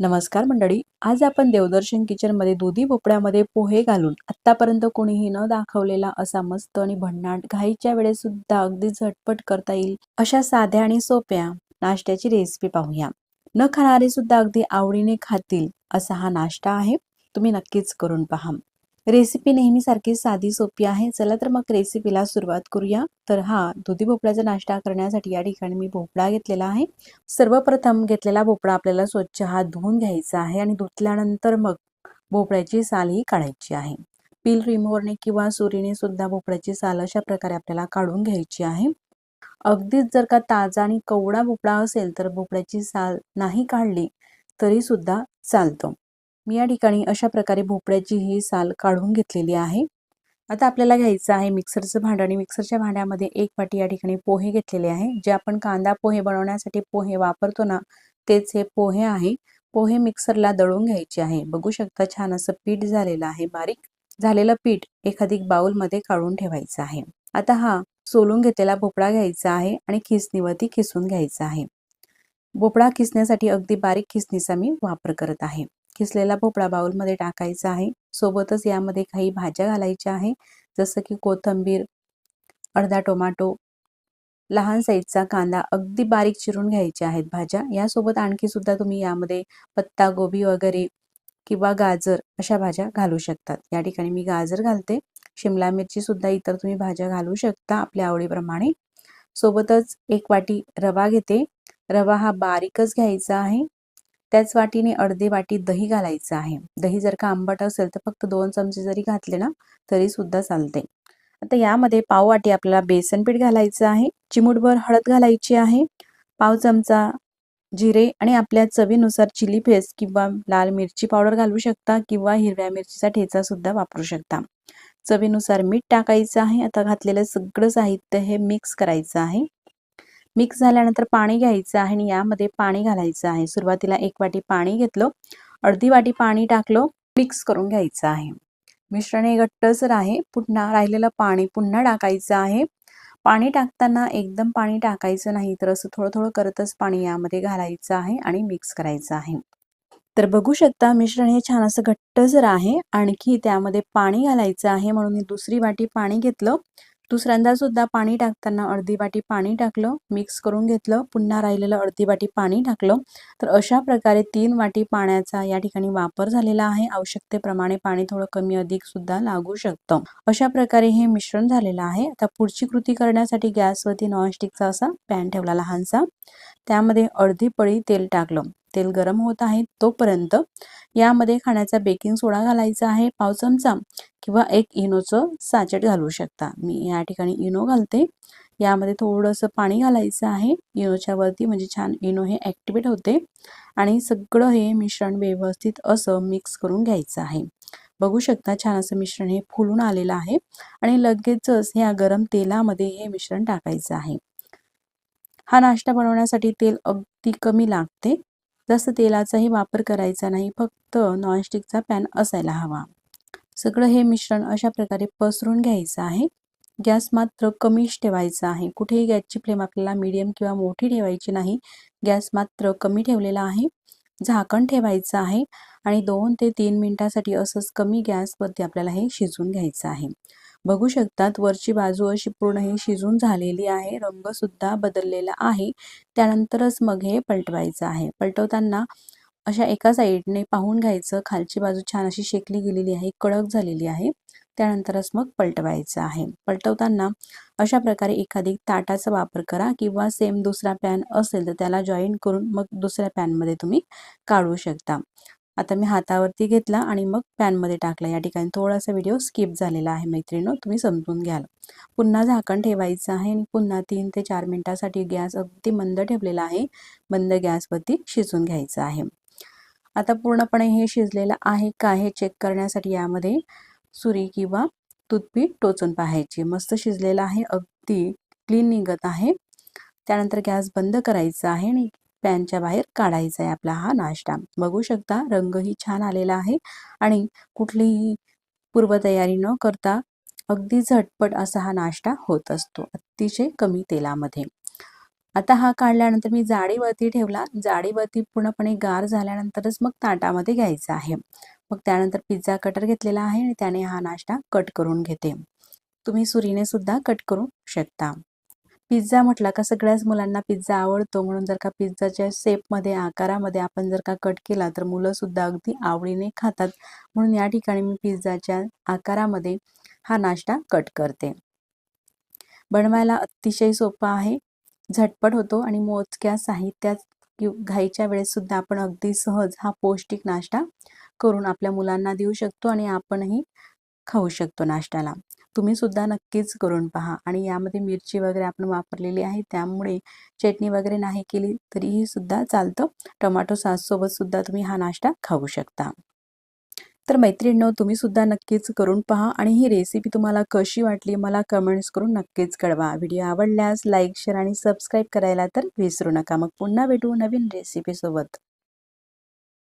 नमस्कार मंडळी. आज आपण देवदर्शन किचनमध्ये दुधी भोपळ्यामध्ये पोहे घालून आत्तापर्यंत कोणीही न दाखवलेला असा मस्त आणि भन्नाट घाईच्या वेळेस सुद्धा अगदी झटपट करता येईल अशा साध्या आणि सोप्या नाश्त्याची रेसिपी पाहूया. न खाणारे सुद्धा अगदी आवडीने खातील असा हा नाश्ता आहे. तुम्ही नक्कीच करून पहा. रेसिपी नेहमीसारखी साधी सोपी आहे. चला तर मग रेसिपीला सुरुवात करूया. तर हा दुधी भोपळ्याचा नाश्ता करण्यासाठी या ठिकाणी मी भोपळा घेतलेला आहे. सर्वप्रथम घेतलेला भोपळा आपल्याला स्वच्छ हात धुवून घ्यायचा आहे आणि धुतल्यानंतर मग भोपळ्याची साल ही काढायची आहे. पील रिमोवरने किंवा सुरीने सुद्धा भोपळ्याची साल अशा प्रकारे आपल्याला काढून घ्यायची आहे. अगदीच जर का ताजा आणि कवडा भोपळा असेल तर भोपळ्याची साल नाही काढली तरी सुद्धा चालतं. मी या ठिकाणी अशा प्रकारे भोपळ्याची ही साल काढून घेतलेली आहे. आता आपल्याला घ्यायचं आहे मिक्सरचं भांडं आणि मिक्सरच्या भांड्यामध्ये एक वाटी या ठिकाणी पोहे घेतलेले आहे. जे आपण कांदा पोहे बनवण्यासाठी पोहे वापरतो ना तेच हे पोहे आहे. पोहे मिक्सरला दळून घ्यायचे आहे. बघू शकता छान असं पीठ झालेलं आहे बारीक. झालेलं पीठ एखादी बाउलमध्ये काढून ठेवायचं आहे. आता हा सोलून घेतलेला भोपळा घ्यायचा आहे आणि खिसणीवरती खिसून घ्यायचा आहे. भोपळा खिसण्यासाठी अगदी बारीक खिसणीचा मी वापर करत आहे. किसलेला भोपळा बाउलमध्ये टाकायचा आहे. सोबतच यामध्ये काही भाज्या घालायच्या आहे. जसं की कोथंबीर अर्धा टोमॅटो लहान साईजचा कांदा अगदी बारीक चिरून घ्यायच्या आहेत भाज्या. यासोबत आणखी सुद्धा तुम्ही यामध्ये पत्ता गोबी वगैरे किंवा गाजर अशा भाज्या घालू शकतात. या ठिकाणी मी गाजर घालते. शिमला मिरची सुद्धा इतर तुम्ही भाज्या घालू शकता आपल्या आवडीप्रमाणे. सोबतच एक वाटी रवा घेते. रवा हा बारीकच घ्यायचा आहे. त्याच वाटीने अर्धी वाटी दही घालायचं आहे. दही जर का आंबट असेल तर फक्त दोन चमचे जरी घातले ना तरी सुद्धा चालते. आता यामध्ये पाव वाटी आपल्याला बेसन पीठ घालायचं आहे. चिमूटभर हळद घालायची आहे. पाव चमचा जिरे आणि आपल्या चवीनुसार चिली पेस्ट किंवा लाल मिरची पावडर घालू शकता किंवा हिरव्या मिरचीचा ठेचा सुद्धा वापरू शकता. चवीनुसार मीठ टाकायचं आहे. आता घातलेलं सगळं साहित्य हे मिक्स करायचं आहे. मिक्स झाल्यानंतर पाणी घ्यायचं आहे आणि यामध्ये पाणी घालायचं आहे. सुरुवातीला एक वाटी पाणी घेतलं अर्धी वाटी पाणी टाकलं मिक्स करून घ्यायचं आहे. मिश्रण हे घट्टसर आहे पुन्हा राहिलेलं पाणी पुन्हा टाकायचं आहे. पाणी टाकताना एकदम पाणी टाकायचं नाही तर असं थोडं थोडं करतच पाणी यामध्ये घालायचं आहे आणि मिक्स करायचं आहे. तर बघू शकता मिश्रण हे छान असं घट्टसर आहे आणखी त्यामध्ये पाणी घालायचं आहे म्हणून दुसरी वाटी पाणी घेतलं. दुसऱ्यांदा सुद्धा पाणी टाकताना अर्धी वाटी पाणी टाकलं मिक्स करून घेतलं पुन्हा राहिलेलं अर्धी वाटी पाणी टाकलं. तर अशा प्रकारे तीन वाटी पाण्याचा या ठिकाणी वापर झालेला आहे. आवश्यकतेप्रमाणे पाणी थोडं कमी अधिक सुद्धा लागू शकतं. अशा प्रकारे हे मिश्रण झालेलं आहे. आता पुढची कृती करण्यासाठी गॅसवरती नॉनस्टिकचा असा पॅन ठेवला लहानसा. त्यामध्ये अर्धी पळी तेल टाकलं. तेल गरम होत आहे तोपर्यंत यामध्ये खाण्याचा बेकिंग सोडा घालायचा आहे. पाव चमचा किंवा एक इनोचं साचेट घालू शकता. मी या ठिकाणी इनो घालते. यामध्ये थोडंसं पाणी घालायचं आहे. इनोच्या वरती म्हणजे छान इनो हे ॲक्टिवेट होते आणि सगळं हे मिश्रण व्यवस्थित असं मिक्स करून घ्यायचं आहे. बघू शकता छान असं मिश्रण हे फुलून आलेलं आहे आणि लगेचच ह्या गरम तेलामध्ये हे मिश्रण टाकायचं आहे. हा नाश्ता बनवण्यासाठी तेल अगदी कमी लागते. जास्त तेलाचाही वापर करायचा नाही फक्त नॉनस्टिकचा पॅन असायला हवा. सगळं हे मिश्रण अशा प्रकारे पसरून घ्यायचं आहे. गॅस मात्र कमीच ठेवायचा आहे. कुठेही गॅसची फ्लेम आपल्याला मीडियम किंवा मोठी ठेवायची नाही. गॅस मात्र कमी ठेवलेला आहे. झाकण ठेवायचं आहे आणि दोन ते तीन मिनटासाठी असंच कमी गॅसवरती आपल्याला हे शिजवून घ्यायचं आहे. बघू शकतात वरची बाजू अशी पूर्ण ही शिजून झालेली आहे रंग सुद्धा बदललेला आहे. त्यानंतरच मग हे पलटवायचं आहे. पलटवताना अशा एका साईडने पाहून घ्यायचं खालची बाजू छान अशी शेकली गेलेली आहे कडक झालेली आहे. त्यानंतरच मग पलटवायचं आहे. पलटवताना अशा प्रकारे एखादी ताटाचा वापर करा किंवा सेम दुसरा पॅन असेल तर त्याला जॉईन करून मग दुसऱ्या पॅनमध्ये तुम्ही काढू शकता. आता मी हातावरती घेतला आणि मग पॅनमध्ये टाकला. या ठिकाणी थोडासा व्हिडिओ स्किप झालेला आहे मैत्रिणीनो तुम्ही समजून घ्याल. पुन्हा झाकण ठेवायचं आहे. आणि पुन्हा तीन ते चार मिनटासाठी गॅस अगदी मंद ठेवलेला आहे. मंद गॅसवरती शिजून घ्यायचं आहे. आता पूर्णपणे हे शिजलेलं आहे का हे चेक करण्यासाठी यामध्ये सुरी किंवा टूथपीठ टोचून पाहायची. मस्त शिजलेलं आहे. अगदी क्लीन निघत आहे. त्यानंतर गॅस बंद करायचा आहे आणि पॅनच्या बाहेर काढायचा आहे आपला हा नाश्ता. बघू शकता रंगही छान आलेला आहे आणि कुठलीही पूर्वतयारी न करता अगदी झटपट असा हा नाश्ता होत असतो अतिशय कमी तेलामध्ये. आता हा काढल्यानंतर मी जाडीवरती ठेवला. जाडीवरती पूर्णपणे गार झाल्यानंतरच मग ताटामध्ये घ्यायचा आहे. मग त्यानंतर पिझ्झा कटर घेतलेला आहे आणि त्याने हा नाश्ता कट करून घेते. तुम्ही सुरीने सुद्धा कट करू शकता. पिझ्झा म्हटला का सगळ्याच मुलांना पिझ्झा आवडतो. म्हणून जर का पिझ्झाच्या शेपमध्ये आकारामध्ये आपण जर का कट केला तर मुलं सुद्धा अगदी आवडीने खातात. म्हणून या ठिकाणी मी पिझ्झाच्या आकारामध्ये हा नाश्ता कट करते. बनवायला अतिशय सोपा आहे. झटपट होतो आणि मोजक्या साहित्यात घाईच्या वेळेस सुद्धा आपण अगदी सहज हा पौष्टिक नाश्ता करून आपल्या मुलांना देऊ शकतो आणि आपणही खाऊ शकतो नाश्त्याला. तुम्ही सुद्धा नक्कीच करून पहा. आणि यामध्ये मिरची वगैरे आपण वापरलेली आहे त्यामुळे चटणी वगैरे नाही केली तरीही सुद्धा चालतं. टोमॅटो सॉससोबत सुद्धा तुम्ही हा नाश्ता खाऊ शकता. तर मैत्रिणींनो तुम्ही सुद्धा नक्कीच करून पहा आणि ही रेसिपी तुम्हाला कशी वाटली मला कमेंट्स करून नक्कीच कळवा. व्हिडिओ आवडल्यास लाईक शेअर आणि सबस्क्राईब करायला तर विसरू नका. मग पुन्हा भेटू नवीन रेसिपीसोबत